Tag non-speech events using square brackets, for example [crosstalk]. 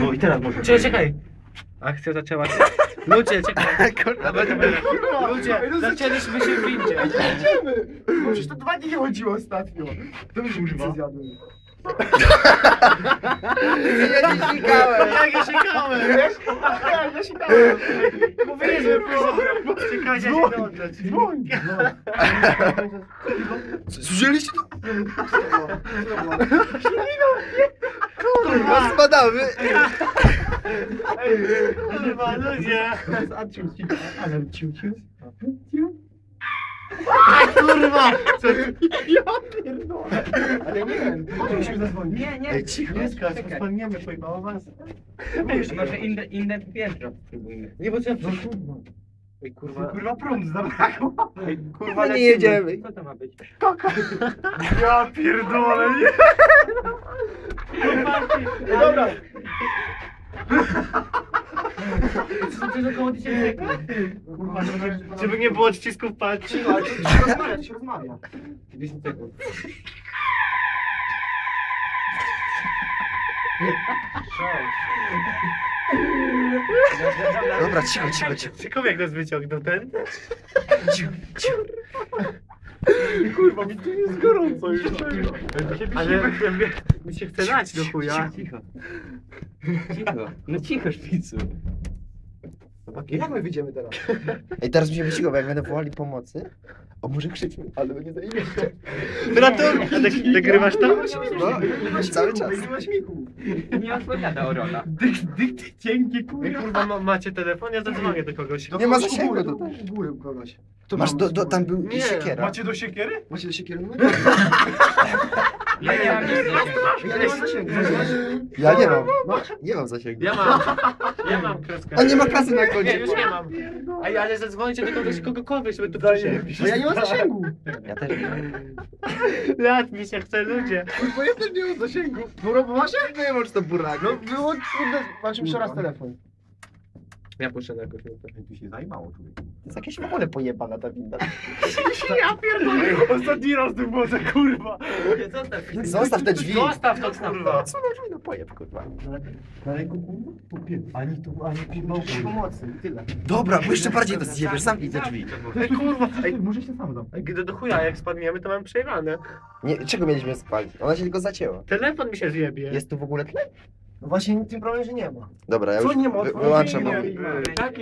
No i teraz może. Czekaj, czekaj. Akcja zaczęła się. Ludzie, czekaj. [laughs] Kurwa, Dobra, dobra. Ludzie, zaczęliśmy się w windzie. Idziemy! Bo przecież to dwa dni nie chodziło ostatnio. To już używa. zjadłem. Ja nie sikałem. Ja sikałem. Wiesz? Ja nie sikałem. Mówię, że Czekajcie, ja się oddać. Dzwoń! Słyszeliście to? Kurwa, spadamy. Kurwa, ludzie. A ciu, ciu, ale ciu, ciu. Kurwa. Co? Ja pierdolę. Ale nie wiem, musimy zadzwonić. Nie, nie. Ej, cicho. Nie skacz, spadniemy, pojebało was. Może inne, inne piętro spróbujmy. Nie, bo co? No kurwa. Ej, kurwa. Kurwa prąd zabrakło. Ej, kurwa, My nie lecimy. jedziemy. Co to ma być? Ja pierdolę. nie. [laughs] Dobra. Jest około 10 sekund. Kurwa, żeby, Żeby nie było odcisków palców. Cicho, ale to się rozmawia, to się rozmawia. 10 sekund. Dobra, cicho, cicho, cicho. Ciekawe jak nas wyciągnął ten. cicho, cicho. Kurwa, mi tu jest gorąco już. Ale mi się chce dać do chuja. Cicho. Cicho. No cicho, szpicu. Jak my wyjdziemy teraz? [laughs] Ej, teraz musimy cicho, bo jak będą wołali pomocy, o może krzyczmy, ale będzie zajebiście. [laughs] Ratur! A tak nagrywasz to? No, cały czas. Nie ma śmichu. Nie odpowiada Orona. Dyk, dyk, dyk, cienkie Ej, kurwa. kurwa, ma, macie telefon? Ja zadzwonię do kogoś. Nie ma kogoś u zasięgu góry, tutaj. U góry u kogoś. Masz, tam do, do, tam był Nie, siekiera. Macie do siekiery? Macie do siekiery? No [laughs] Ja nie mam Ja nie mam zasięgu. Ja nie mam. Nie mam zasięgu. Ja mam. Ja mam kreskę. On nie ma kasy na Nie, koncie. już nie mam. Ej, ale zadzwońcie do kogoś, kogokolwiek, żeby tu przyszedł. Bo ja nie mam zasięgu. Ja też nie mam. Lat mi się chce, ludzie. Bo ja też nie mam zasięgu. Buro, bo masz? No nie czy to burak. No było, kurde, masz jeszcze raz telefon. Ja na jakoś. Tu się zajmało człowiek. To jest jakieś w ogóle pojebana ta winda. [laughs] Ja pierdolę. Ostatni raz było za kurwa. Zostaw. Zostaw te drzwi. Zostaw to, kurwa. Co może no pojeb, kurwa. Na ręku kurwa? Ani tu, ani kurwa pomocy. Tyle. Dobra, bo jeszcze bardziej to zjebiesz, zamknij te drzwi. Ej, kurwa. Ej, Może się sam dam. Ej, Gdy do chuja, jak spadniemy, to mam przejebane. Nie, czego mieliśmy spalić? Ona się tylko zacięła. Telefon mi się zjebie. Jest tu w ogóle tlen? No właśnie tym problem, że nie ma. Dobra, ja Co już nie ma? wy, wyłączam. Nie, bo- nie, nie. Tak,